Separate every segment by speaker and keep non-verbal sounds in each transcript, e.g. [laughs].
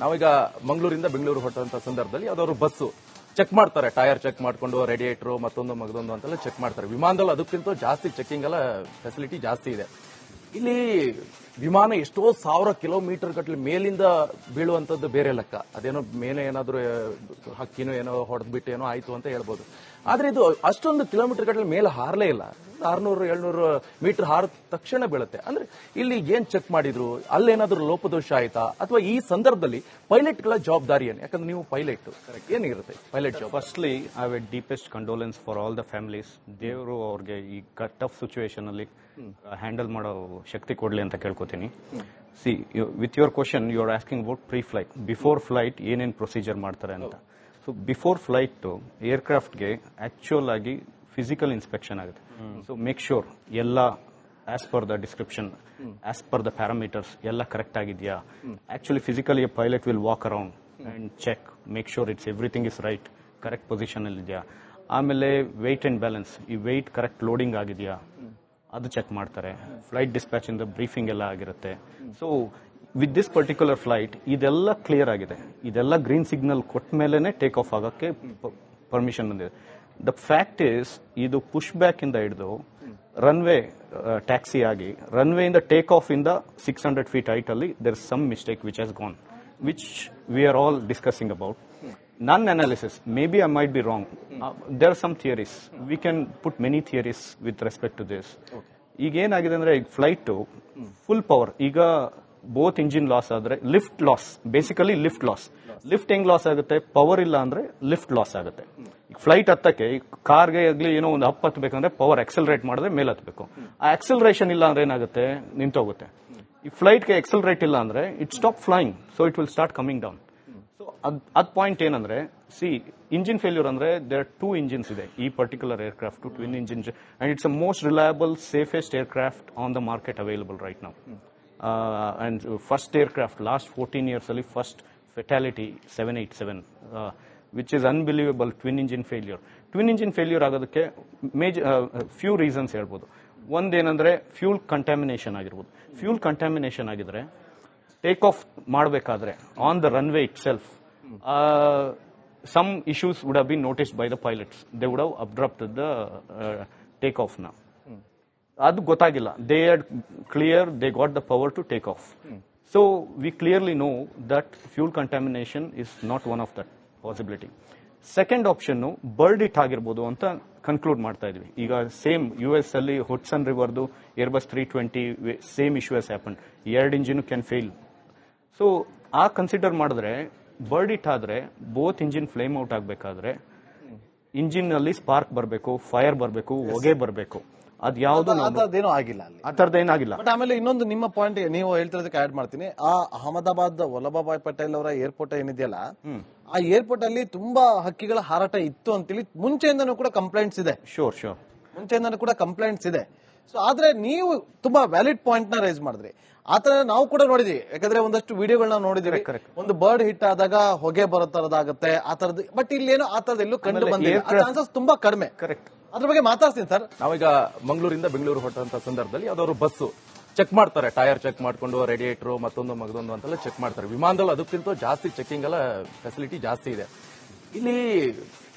Speaker 1: ನಾವೀಗ ಮಂಗಳೂರಿಂದ ಬೆಂಗಳೂರು ಹೊಟ್ಟಂತ ಸಂದರ್ಭದಲ್ಲಿ ಯಾವ್ದಾದ್ರು ಬಸ್ಸು ಚೆಕ್ ಮಾಡ್ತಾರೆ. ಟೈರ್ ಚೆಕ್ ಮಾಡ್ಕೊಂಡು ರೇಡಿಯೇಟರ್ ಮತ್ತೊಂದು ಮಗದೊಂದು ಅಂತೆಲ್ಲ ಚೆಕ್ ಮಾಡ್ತಾರೆ. ವಿಮಾನದಲ್ಲಿ ಅದಕ್ಕಿಂತ ಜಾಸ್ತಿ ಚೆಕಿಂಗ್ ಎಲ್ಲ ಫೆಸಿಲಿಟಿ ಜಾಸ್ತಿ ಇದೆ. ಇಲ್ಲಿ ವಿಮಾನ ಎಷ್ಟೋ ಸಾವಿರ ಕಿಲೋಮೀಟರ್ ಗಟ್ಟಲೆ ಮೇಲಿಂದ ಬೀಳುವಂತದ್ದು ಬೇರೆ ಲೆಕ್ಕ. ಅದೇನೋ ಮೇಲೆ ಏನಾದರೂ ಹಕ್ಕಿನೋ ಏನೋ ಹೊಡೆದ್ಬಿಟ್ಟು ಏನೋ ಆಯ್ತು ಅಂತ ಹೇಳ್ಬೋದು. ಆದ್ರೆ ಇದು ಅಷ್ಟೊಂದು ಕಿಲೋಮೀಟರ್ ಗಟ್ಟಲೆ ಮೇಲೆ ಹಾರಲೇ ಇಲ್ಲ. ಆರ್ನೂರು ಏಳ್ನೂರು ಮೀಟರ್ ಹಾರಿದ ತಕ್ಷಣ ಬೀಳುತ್ತೆ. ಅಂದ್ರೆ ಇಲ್ಲಿ ಏನ್ ಚೆಕ್ ಮಾಡಿದ್ರು? ಅಲ್ಲೇನಾದ್ರೂ ಲೋಪದೋಷ ಆಯ್ತಾ? ಅಥವಾ ಈ ಸಂದರ್ಭದಲ್ಲಿ ಪೈಲಟ್ಗಳ ಜವಾಬ್ದಾರಿ ಏನು? ಯಾಕಂದ್ರೆ ನೀವು ಪೈಲಟ್. ಏನಿರುತ್ತೆ pilot job
Speaker 2: firstly I've deepest condolence for all the families ದೇವರು ಅವ್ರಿಗೆ ಈ ಟಫ್ ಸಿಚುವೇಶನ್ ಅಲ್ಲಿ ಹ್ಯಾಂಡಲ್ ಮಾಡೋ ಶಕ್ತಿ ಕೊಡಲಿ ಅಂತ ಕೇಳ್ಕೊತೀನಿ. See with your question you are asking about pre flight before flight ಏನೇನು ಪ್ರೊಸೀಜರ್ ಮಾಡ್ತಾರೆ ಅಂತ. ಸೊ ಬಿಫೋರ್ ಫ್ಲೈಟ್ ಏರ್ಕ್ರಾಫ್ಟ್ಗೆ ಆಕ್ಚುಯಲ್ ಆಗಿ ಫಿಸಿಕಲ್ ಇನ್ಸ್ಪೆಕ್ಷನ್ ಆಗುತ್ತೆ. ಸೊ ಮೇಕ್ ಶೋರ್ ಎಲ್ಲ as per the description as per the parameters ಎಲ್ಲ ಕರೆಕ್ಟ್ ಆಗಿದೆಯಾ? Actually physically pilot will walk around and check make sure it's everything is right correct position ಅಲ್ಲಿ ಇದೆಯಾ ಆಮೇಲೆ weight and balance ಈ weight correct loading ಆಗಿದೆಯಾ? ಅದು check ಮಾಡ್ತಾರೆ. Flight dispatch ಇಂದ ಬ್ರೀಫಿಂಗ್ ಎಲ್ಲ ಆಗಿರುತ್ತೆ. So with this particular flight ಇದೆಲ್ಲ ಕ್ಲಿಯರ್ ಆಗಿದೆ. ಇದೆಲ್ಲ ಗ್ರೀನ್ ಸಿಗ್ನಲ್ ಕೊಟ್ಟ ಟೇಕ್ ಆಫ್ ಆಗೋಕ್ಕೆ ಪರ್ಮಿಷನ್ ಬಂದಿದೆ. ದ ಫ್ಯಾಕ್ಟ್ ಇಸ್ ಇದು ಪುಷ್ ಬ್ಯಾಕ್ ಇಂದ ಹಿಡಿದು ರನ್ವೇ ಟ್ಯಾಕ್ಸಿ ಆಗಿ ರನ್ವೇ ಇಂದ ಟೇಕ್ ಆಫ್ ಇಂದ ಸಿಕ್ಸ್ ಹಂಡ್ರೆಡ್ ಫೀಟ್ ಹೈಟ್ ಅಲ್ಲಿ there some mistake which has gone which we are all discussing about ನನ್ನ analysis maybe I might be wrong there are some theories we can put many theories with respect to this ಈಗ ಏನಾಗಿದೆ ಅಂದ್ರೆ ಈಗ flight full power ಈಗ both engine loss ಆದ್ರೆ lift loss basically lift loss lift ಹೆಂಗ್ loss ಆಗುತ್ತೆ? Power ಇಲ್ಲ ಅಂದ್ರೆ ಲಿಫ್ಟ್ ಲಾಸ್ ಆಗುತ್ತೆ. ಈಗ ಫ್ಲೈಟ್ ಹತ್ತಕ್ಕೆ ಕಾರ್ಗೆ ಆಗಲಿ ಏನೋ ಒಂದು ಅಪ್ ಹತ್ತಬೇಕಂದ್ರೆ ಪವರ್ ಎಕ್ಸಲ್ರೇಟ್ ಮಾಡಿದ್ರೆ ಮೇಲೆ ಹತ್ತಬೇಕು ಆ ಎಕ್ಸಲರೇಷನ್ ಇಲ್ಲ ಅಂದ್ರೆ ಏನಾಗುತ್ತೆ? ನಿಂತೋಗುತ್ತೆ. ಈ ಫ್ಲೈಟ್ಗೆ ಎಕ್ಸಲ್ರೇಟ್ ಇಲ್ಲ ಅಂದ್ರೆ it stop flying so it will start coming down ಅದ್ ಅದ್ ಪಾಯಿಂಟ್ ಏನಂದ್ರೆ ಸಿ ಇಂಜಿನ್ ಫೇಲ್ಯೂರ್ ಅಂದ್ರೆ ದೇರ್ ಟೂ ಇಂಜಿನ್ಸ್ ಇದೆ ಈ particular aircraft twin engine and it's a most reliable safest aircraft on the market available right ನಾವು and first aircraft last fourteen years ಅಲ್ಲಿ first fatality seven eight seven which is unbelievable twin engine failure twin engine failure ಆಗೋದಕ್ಕೆ major few reasons ಹೇಳ್ಬೋದು. ಒಂದೇನಂದ್ರೆ fuel contamination ಆಗಿರ್ಬೋದು. Fuel contamination ಆಗಿದ್ರೆ take off ಮಾಡಬೇಕಾದ್ರೆ on the runway itself some issues would have been noticed by the pilots they would have abrupt the take ಆಫ್ನ ಅದು ಗೊತ್ತಾಗಿಲ್ಲ. They are clear they got the power to take off so we clearly know that fuel contamination is not one of that possibility second option bird hit ಆಗಿರ್ಬೋದು ಅಂತ conclude ಮಾಡ್ತಾ ಇದ್ವಿ. ಈಗ same U S ಅಲ್ಲಿ Hudson ರಿವರ್ದು Airbus three twenty same issue as happen ಎರಡು engine can fail so ಆ consider ಮಾಡಿದ್ರೆ bird hit ಆದ್ರೆ ಬೋತ್ ಇಂಜಿನ್ ಫ್ಲೇಮ್ ಔಟ್ ಆಗಬೇಕಾದ್ರೆ ಇಂಜಿನ್ ಅಲ್ಲಿ ಸ್ಪಾರ್ಕ್ ಬರಬೇಕು ಫೈರ್ ಬರಬೇಕು ಹೊಗೆ ಬರಬೇಕು. ಅದ್ ಯಾವ್ದು
Speaker 3: ಅದೇನೋ ಆಗಿಲ್ಲ
Speaker 2: ಆ ತರದ ಏನಾಗಿಲ್ಲ
Speaker 3: ಬಟ್ ಆಮೇಲೆ ಇನ್ನೊಂದು ನಿಮ್ಮ ಪಾಯಿಂಟ್ ನೀವು ಹೇಳ್ತಿರೋದಕ್ಕೆ ಆಡ್ ಮಾಡ್ತೀನಿ. ಆ ಅಹಮದಾಬಾದ್ ವಲ್ಲಭಾಯ್ ಪಟೇಲ್ ಅವರ ಏರ್ಪೋರ್ಟ್ ಏನಿದೆಯಲ್ಲ ಆ ಏರ್ಪೋರ್ಟ್ ಅಲ್ಲಿ ತುಂಬಾ ಹಕ್ಕಿಗಳ ಹಾರಾಟ ಇತ್ತು ಅಂತೇಳಿ ಮುಂಚೆಯಿಂದನೂ ಕೂಡ ಕಂಪ್ಲೇಂಟ್ಸ್ ಇದೆ.
Speaker 2: ಶೋರ್ ಶೋರ್
Speaker 3: ಮುಂಚೆಯಿಂದನೂ ಕೂಡ ಕಂಪ್ಲೇಂಟ್ಸ್ ಇದೆ. ಸೊ ಆದ್ರೆ ನೀವು ತುಂಬಾ ವ್ಯಾಲಿಡ್ ಪಾಯಿಂಟ್ನ ರೈಸ್ ಮಾಡಿದ್ರಿ. ಆತರ ನಾವು ಕೂಡ ನೋಡಿದೀವಿ. ಯಾಕಂದ್ರೆ ಒಂದಷ್ಟು ವಿಡಿಯೋಗಳನ್ನ ನೋಡಿದೀವಿ. ಒಂದು ಬರ್ಡ್ ಹಿಟ್ ಆದಾಗ ಹೊಗೆ ಬರೋ ತರದಾಗತ್ತೆ ಆ ತರದ್ ಬಟ್ ಇಲ್ಲೇನೋ ಆ ತರದ್ ಎಲ್ಲೂ ಕಂಡು ಬಂದಿಲ್ಲ. ಚಾನ್ಸಸ್ ತುಂಬಾ ಕಡಿಮೆ.
Speaker 2: ಕರೆಕ್ಟ್
Speaker 3: ಅದ್ರ ಬಗ್ಗೆ ಮಾತಾಡ್ತೀನಿ ಸರ್.
Speaker 1: ನಾವೀಗ ಮಂಗಳೂರಿಂದ ಬೆಂಗಳೂರು ಹೊಟ್ಟಂತ ಸಂದರ್ಭದಲ್ಲಿ ಯಾವ್ದಾದ್ರು ಬಸ್ಸು ಚೆಕ್ ಮಾಡ್ತಾರೆ. ಟೈರ್ ಚೆಕ್ ಮಾಡ್ಕೊಂಡು ರೇಡಿಯೇಟರ್ ಮತ್ತೊಂದು ಮಗದೊಂದು ಅಂತೆಲ್ಲ ಚೆಕ್ ಮಾಡ್ತಾರೆ. ವಿಮಾನದಲ್ಲಿ ಅದಕ್ಕಿಂತ ಜಾಸ್ತಿ ಚೆಕಿಂಗ್ ಎಲ್ಲ ಫೆಸಿಲಿಟಿ ಜಾಸ್ತಿ ಇದೆ. ಇಲ್ಲಿ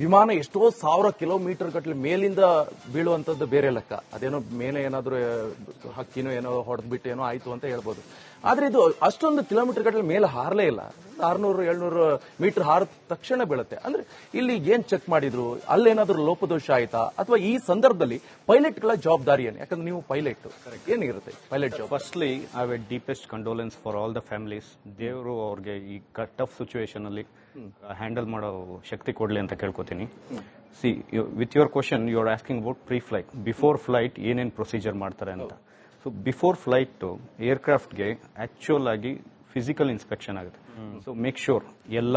Speaker 1: ವಿಮಾನ ಎಷ್ಟೋ ಸಾವಿರ ಕಿಲೋಮೀಟರ್ ಗಟ್ಟಲೆ ಮೇಲಿಂದ ಬೀಳುವಂಥದ್ದು ಬೇರೆ ಲೆಕ್ಕ. ಅದೇನೋ ಮೇಲೆ ಏನಾದರೂ ಹಕ್ಕಿನೋ ಏನೋ ಹೊಡೆದ್ಬಿಟ್ಟು ಏನೋ ಆಯಿತು ಅಂತ ಹೇಳ್ಬೋದು. ಆದ್ರೆ ಇದು ಅಷ್ಟೊಂದು ಕಿಲೋಮೀಟರ್ ಗಟ್ಟಲೆ ಮೇಲೆ ಹಾರಲೇ ಇಲ್ಲ. ಆರ್ನೂರು ಏಳ್ನೂರು ಮೀಟರ್ ಹಾರಿದ ತಕ್ಷಣ ಬೀಳುತ್ತೆ. ಅಂದ್ರೆ ಇಲ್ಲಿ ಏನ್ ಚೆಕ್ ಮಾಡಿದ್ರು? ಅಲ್ಲೇನಾದ್ರೂ ಲೋಪದೋಷ ಆಯಿತಾ? ಅಥವಾ ಈ ಸಂದರ್ಭದಲ್ಲಿ ಪೈಲಟ್ಗಳ ಜವಾಬ್ದಾರಿ ಏನು? ಯಾಕಂದ್ರೆ ನೀವು ಪೈಲಟ್. ಏನಿರುತ್ತೆ pilot job
Speaker 2: firstly I have deepest condolence for all the families ದೇವರು ಅವ್ರಿಗೆ ಈ ಟಫ್ ಸಿಚುವೇಶನ್ ಅಲ್ಲಿ ಹ್ಯಾಂಡಲ್ ಮಾಡೋ ಶಕ್ತಿ ಕೊಡ್ಲಿ ಅಂತ ಕೇಳ್ಕೊತೀನಿ. See with your question you are asking about pre flight before flight ಏನೇನು ಪ್ರೊಸೀಜರ್ ಮಾಡ್ತಾರೆ ಅಂತ. ಸೊ ಬಿಫೋರ್ ಫ್ಲೈಟ್ ಏರ್ಕ್ರಾಫ್ಟ್ಗೆ ಆಕ್ಚುಯಲ್ ಆಗಿ ಫಿಸಿಕಲ್ ಇನ್ಸ್ಪೆಕ್ಷನ್ ಆಗುತ್ತೆ. ಸೊ ಮೇಕ್ ಶೋರ್ ಎಲ್ಲ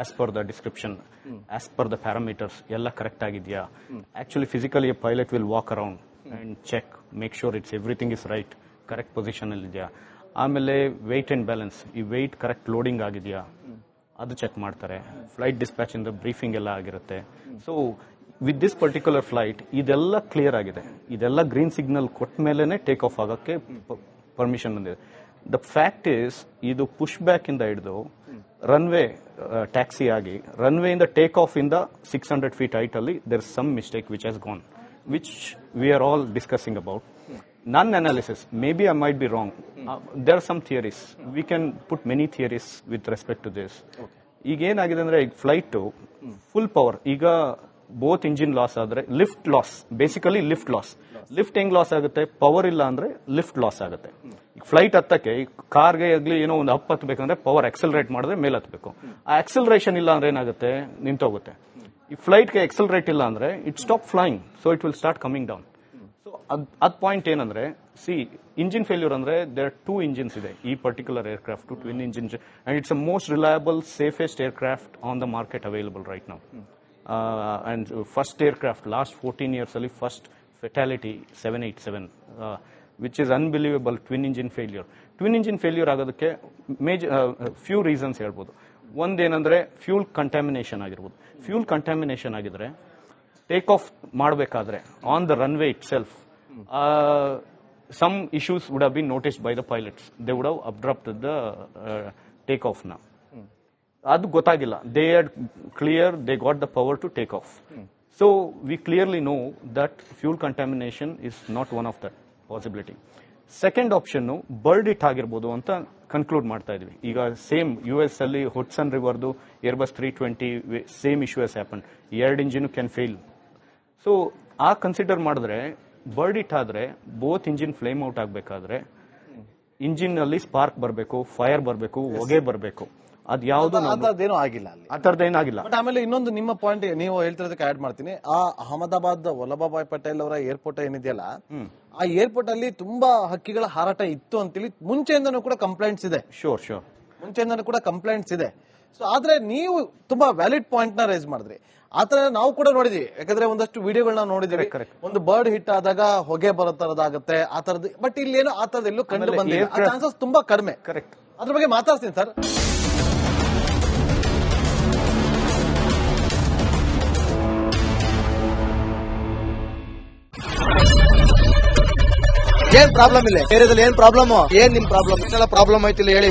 Speaker 2: as per the description as per the parameters ಎಲ್ಲ ಕರೆಕ್ಟ್ ಆಗಿದೆಯಾ? Actually physically pilot will walk around and check make sure it's everything is right correct position ಅಲ್ಲಿ ಇದೆಯಾ ಆಮೇಲೆ weight and balance ಈ weight correct loading ಆಗಿದೆಯಾ? ಅದು check ಮಾಡ್ತಾರೆ. Flight dispatch ಇಂದ ಬ್ರೀಫಿಂಗ್ ಎಲ್ಲ ಆಗಿರುತ್ತೆ. So with this particular flight ಇದೆಲ್ಲ ಕ್ಲಿಯರ್ ಆಗಿದೆ. ಇದೆಲ್ಲ ಗ್ರೀನ್ ಸಿಗ್ನಲ್ ಕೊಟ್ಟ ಟೇಕ್ ಆಫ್ ಆಗೋಕ್ಕೆ ಪರ್ಮಿಷನ್ ಬಂದಿದೆ. ದ ಫ್ಯಾಕ್ಟ್ ಇಸ್ ಇದು ಪುಷ್ ಬ್ಯಾಕ್ ಇಂದ ಹಿಡಿದು ರನ್ವೇ ಟ್ಯಾಕ್ಸಿ ಆಗಿ ರನ್ವೇ ಇಂದ ಟೇಕ್ ಆಫ್ ಇಂದ ಸಿಕ್ಸ್ ಹಂಡ್ರೆಡ್ ಫೀಟ್ ಹೈಟ್ ಅಲ್ಲಿ there some mistake which has gone which we are all discussing about ನನ್ನ analysis maybe I might be wrong there are some theories we can put many theories with respect to this ಈಗ ಏನಾಗಿದೆ ಅಂದ್ರೆ ಈಗ flight full power ಈಗ both engine loss ಆದ್ರೆ lift loss basically lift loss lift ಹೆಂಗ್ loss ಆಗುತ್ತೆ? Power ಇಲ್ಲ ಅಂದ್ರೆ ಲಿಫ್ಟ್ ಲಾಸ್ ಆಗುತ್ತೆ. ಈಗ ಫ್ಲೈಟ್ ಹತ್ತಕ್ಕೆ ಈಗ ಕಾರ್ಗೆ ಆಗಲಿ ಏನೋ ಒಂದು ಅಪ್ ಹತ್ತಬೇಕಂದ್ರೆ ಪವರ್ ಎಕ್ಸಲ್ರೇಟ್ ಮಾಡಿದ್ರೆ ಮೇಲೆ ಹತ್ತಬೇಕು ಆ ಎಕ್ಸಲರೇಷನ್ ಇಲ್ಲ ಅಂದ್ರೆ ಏನಾಗುತ್ತೆ? ನಿಂತೋಗುತ್ತೆ. ಈ ಫ್ಲೈಟ್ಗೆ ಎಕ್ಸಲ್ರೇಟ್ ಇಲ್ಲ ಅಂದ್ರೆ it stop flying so it will start coming down ಅದ್ ಅದ್ ಪಾಯಿಂಟ್ ಏನಂದ್ರೆ ಸಿ ಇಂಜಿನ್ ಫೇಲ್ಯೂರ್ ಅಂದ್ರೆ ದೇರ್ ಟೂ ಇಂಜಿನ್ಸ್ ಇದೆ. ಈ particular aircraft twin engine and it's a most reliable safest aircraft on the market available right ನಾವು and first aircraft last fourteen years ಅಲ್ಲಿ first fatality seven eight seven which is unbelievable twin engine failure twin engine failure ಆಗೋದಕ್ಕೆ ಮೇಜ್ few reasons ಹೇಳ್ಬೋದು. ಒಂದೇನಂದ್ರೆ fuel contamination ಆಗಿರ್ಬೋದು. Fuel contamination ಆಗಿದ್ರೆ take off ಮಾಡಬೇಕಾದ್ರೆ on the runway itself some issues would have been noticed by the pilots they would have abrupt the take ಆಫ್ನ ಅದು ಗೊತ್ತಾಗಿಲ್ಲ. They are clear they got the power to take off so we clearly know that fuel contamination is not one of that possibility second option bird hit ಆಗಿರ್ಬೋದು ಅಂತ conclude ಮಾಡ್ತಾ ಇದ್ವಿ. ಈಗ same U S ಅಲ್ಲಿ Hudson ರಿವರ್ದು Airbus three twenty same issue as happen ಎರಡು engine can fail so ಆ consider ಮಾಡಿದ್ರೆ bird hit ಆದ್ರೆ ಬೋತ್ ಇಂಜಿನ್ ಫ್ಲೇಮ್ ಔಟ್ ಆಗಬೇಕಾದ್ರೆ ಇಂಜಿನ್ ಅಲ್ಲಿ ಸ್ಪಾರ್ಕ್ ಬರಬೇಕು ಫೈರ್ ಬರಬೇಕು ಹೊಗೆ ಬರಬೇಕು. ಅದ್ ಯಾವ್ದು
Speaker 3: ಥರದ್ದೇನೂ ಆಗಿಲ್ಲ
Speaker 2: ಆ ಏನಾಗಿಲ್ಲ
Speaker 3: ಬಟ್ ಆಮೇಲೆ ಇನ್ನೊಂದು ನಿಮ್ಮ ಪಾಯಿಂಟ್ ನೀವು ಹೇಳ್ತಿರೋದಕ್ಕೆ ಆಡ್ ಮಾಡ್ತೀನಿ. ಆ ಅಹಮದಾಬಾದ್ ವಲ್ಲಭಾಯ್ ಪಟೇಲ್ ಅವರ ಏರ್ಪೋರ್ಟ್ ಏನಿದೆಯಲ್ಲ ಆ ಏರ್ಪೋರ್ಟ್ ಅಲ್ಲಿ ತುಂಬಾ ಹಕ್ಕಿಗಳ ಹಾರಾಟ ಇತ್ತು ಅಂತೇಳಿ ಮುಂಚೆಯಿಂದನೂ ಕೂಡ ಕಂಪ್ಲೇಂಟ್ಸ್ ಇದೆ.
Speaker 2: ಶೋರ್ ಶೋರ್
Speaker 3: ಮುಂಚೆಯಿಂದನೂ ಕೂಡ ಕಂಪ್ಲೇಂಟ್ಸ್ ಇದೆ. ಸೊ ಆದ್ರೆ ನೀವು ತುಂಬಾ ವ್ಯಾಲಿಡ್ ಪಾಯಿಂಟ್ನ ರೈಸ್ ಮಾಡಿದ್ರಿ. ಆತರ ನಾವು ಕೂಡ ನೋಡಿದ್ವಿ. ಯಾಕಂದ್ರೆ ಒಂದಷ್ಟು ವಿಡಿಯೋಗಳನ್ನ ನೋಡಿದ್ವಿ ಒಂದು ಬರ್ಡ್ ಹಿಟ್ ಆದಾಗ ಹೊಗೆ ಬರೋ ತರದಾಗತ್ತೆ ಆ ತರದ್ ಬಟ್ ಇಲ್ಲಿ ಏನೋ ಆ ತರದ್ ಎಲ್ಲೂ ಕಂಡು ಬಂದಿಲ್ಲ ಚಾನ್ಸಸ್ ತುಂಬಾ ಕಡಿಮೆ.
Speaker 2: ಕರೆಕ್ಟ್
Speaker 3: ಅದ್ರ ಬಗ್ಗೆ ಮಾತಾಡ್ತೀನಿ ಸರ್
Speaker 4: ಏನ್ ಪ್ರಾಬ್ಲಮ್ ಇಲ್ಲ. ಏರಿಯಾದಲ್ಲಿ ಏನ್ ಪ್ರಾಬ್ಲಮ್ ಏನ್ ನಿಮ್ ಪ್ರಾಬ್ಲಮ್ ಇಷ್ಟೆಲ್ಲ ಪ್ರಾಬ್ಲಮ್ ಐತಿಲ್ಲ ಹೇಳಿ.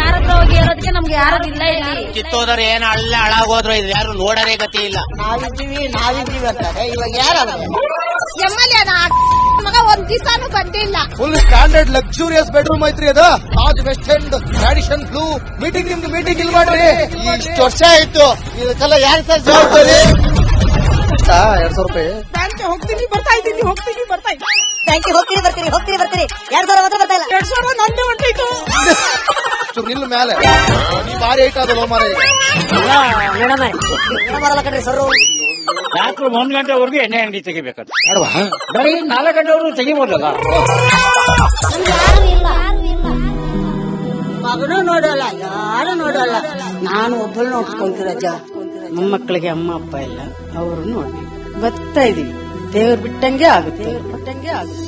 Speaker 5: ಅಂತ
Speaker 6: ಯಾರತ್ರ ಹೋಗಿ ಇರೋದಕ್ಕೆ ನಮ್ಗೆ ಯಾರು ಇಲ್ಲ ಇಲ್ಲಿ.
Speaker 7: ಕಿತ್ತೋದ್ರೆ ಏನ್ ಅಲ್ಲ ಹಾಳಾಗೋದ್ರು ಇದು ಯಾರು ನೋಡರೇ ಗತಿ ಇಲ್ಲ.
Speaker 5: ನಾವಿದ್ದೀವಿ ನಾವಿದ್ದೀವಿ ಅಂತಾರೆ. ಇವಾಗ ಯಾರು
Speaker 6: ಎಂ ಎಲ್ ಮಗ ಒಂದ್ ದಿವಸಾನು ಬಂದಿಲ್ಲ
Speaker 4: ಫುಲ್ ಸ್ಟ್ಯಾಂಡರ್ಡ್ ಲಕ್ಸುರಿಯಸ್ ಬೆಡ್ರೂಮ್ ಐತ್ರಿ ಅದ. Taj West End tradition blue meeting ನಿಮ್ದು ಮೀಟಿಂಗ್ ಇಲ್ಲಿ ಮಾಡ್ರಿ. ಇಷ್ಟು ವರ್ಷ ಆಯ್ತು. ಇದಕ್ಕೆಲ್ಲ ಯಾರು ಸರ್ ಜವಾಬ್ದಾರಿ? ಎರಡ್ ಸಾವಿರ ರೂಪಾಯಿ.
Speaker 5: ಬ್ಯಾಂಕ್ ಹೋಗ್ತೀನಿ ಬರ್ತಾ ಇದ್ದೀನಿ ಹೋಗ್ತೀನಿ ಬರ್ತಾ ಇದ್ದೀನಿ
Speaker 8: ಬ್ಯಾಂಕಿಗೆ ಹೋಗ್ತೀನಿ ಬರ್ತೀನಿ ಹೋಗ್ತೀನಿ ಬರ್ತೀನಿ. ಎರಡ್ ಸಾವಿರ ಮಾತ್ರ ಬರ್ತಾ ಇಲ್ಲ.
Speaker 5: ಎರಡ್ ಸಾವಿರ ನಂದೇ ಹೊಂಟೈತು [laughs]
Speaker 4: ನಿಲ್ಲು ಮೇಲೆ ನೀ ಭಾರಿ ಐಟ್ ಆದಲ್ಲ ಮಾರ
Speaker 8: ಸರ್
Speaker 7: ರಾತ್ರಿ ಒಂದ್ ಗಂಟೆವರೆಗೂ ಎಣ್ಣೆ ಅಂಗಡಿ ತೆಗಿಬೇಕು ಬರೀ ನಾಲ್ಕು ಗಂಟೆವರೆಗೂ ತೆಗಿಬೋದಲ್ಲ?
Speaker 6: ಮಗನು ಇಲ್ಲ
Speaker 5: ಮಗನೂ ನೋಡಲ್ಲ ಯಾರು ನೋಡಲ್ಲ. ನಾನು ಒಬ್ಬಳು ನೋಡ್ಕೊಂತಿರಜ್ಜ ಮೊಮ್ಮಕ್ಕಳಿಗೆ ಅಮ್ಮ ಅಪ್ಪ ಇಲ್ಲ ಅವರು ನೋಡಿ ಬರ್ತಾ ಇದೀವಿ. ದೇವ್ರು ಬಿಟ್ಟಂಗೆ ಆಗುತ್ತೆ. ದೇವ್ರು ಬಿಟ್ಟಂಗೆ ಆಗುತ್ತೆ.